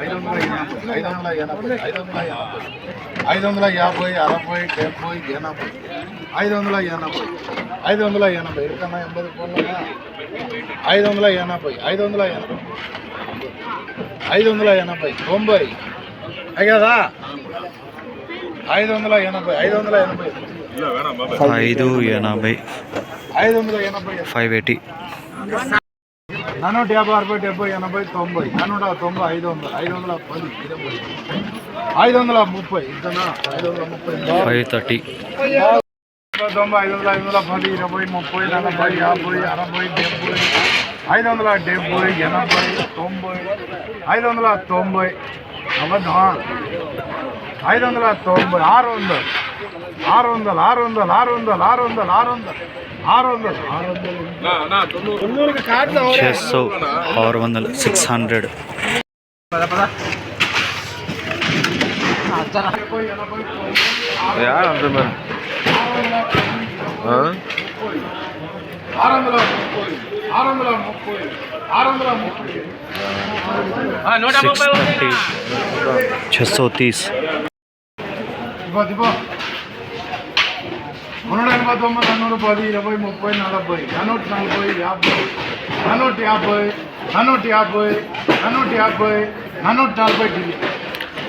ఐదు వందల ఎనభై ఐదు వందల ఐదు వందల యాభై అరవై డెబ్బై ఎనభై ఐదు వందల ఎనభై ఐదు వందల ఎనభై ఇరుకన్నా ఎంబది ఫోన్లన్నా ఐదు వందల ఎనభై ఐదు వందల ఎనభై ఐదు వందల ఎనభై తొంభై అయ్యదా ఐదు వందల ఎనభై ఐదు వందల ఎనభై ఐదు ఎనభై ఐదు వందల ఎనభై ఫైవ్ ఎయిటీ నానూట యాభై అరవై డెబ్బై ఎనభై తొంభై నానూట తొంభై ఐదు వందలు ఐదు వందల పది ఇరవై ఐదు వందల ముప్పై ఇంతనా ఐదు వందల ముప్పై ఫైవ్ థర్టీ. తొంభై ఐదు వందల ఐదు వందల పది ఇరవై ముప్పై నలభై యాభై అరవై డెబ్బై ఐదు వందల డెబ్బై ఎనభై తొంభై ఐదు వందల తొంభై అబద్ధమా ఐదు వందల తొంభై ఆరు వందలు. ఆరు వందలు ఆరు వందలు ఆరు వందలు ఆరు వందలు ఆరు వందలు ఆరు వందలు ఆరు వందలు छः सौ और వందలు సిక్స్ హండ్రెడ్ డెబ్బై ఎనభై తొంభై ఆరు వందల ముప్పై ఆరు వందల ముప్పై ఆరు వందల ముప్పై సిక్స్ థర్టీ छः सौ तीस ఇవ్వ దివ్వ నూట ఎనభై తొమ్మిది నన్నూరు పది ఇరవై ముప్పై నలభై నన్నూట నలభై యాభై నన్నూట యాభై నన్నూట యాభై నన్నూట యాభై నన్నూట నలభై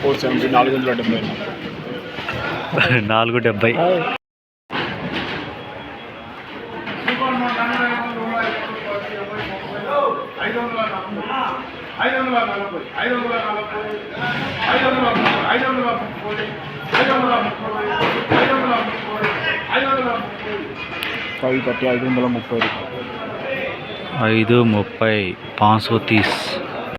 ఫోర్ సెవెంటీ నాలుగు వందల డెబ్బై నాలుగు డెబ్బై. ఐదు వందల నలభై ఐదు వందల నలభై ఐదు వందల నలభై ఐదు వందల ముప్పై ఐదు వందల ముప్పై ఐదు వందల ముప్పై ఐదు వందల ముప్పై ఐదు వందల ముప్పై ఫైవ్ థర్టీ ఐదు వందల ముప్పై రూపాయలు. ఐదు ముప్పై పాంచ్ సో తీస్.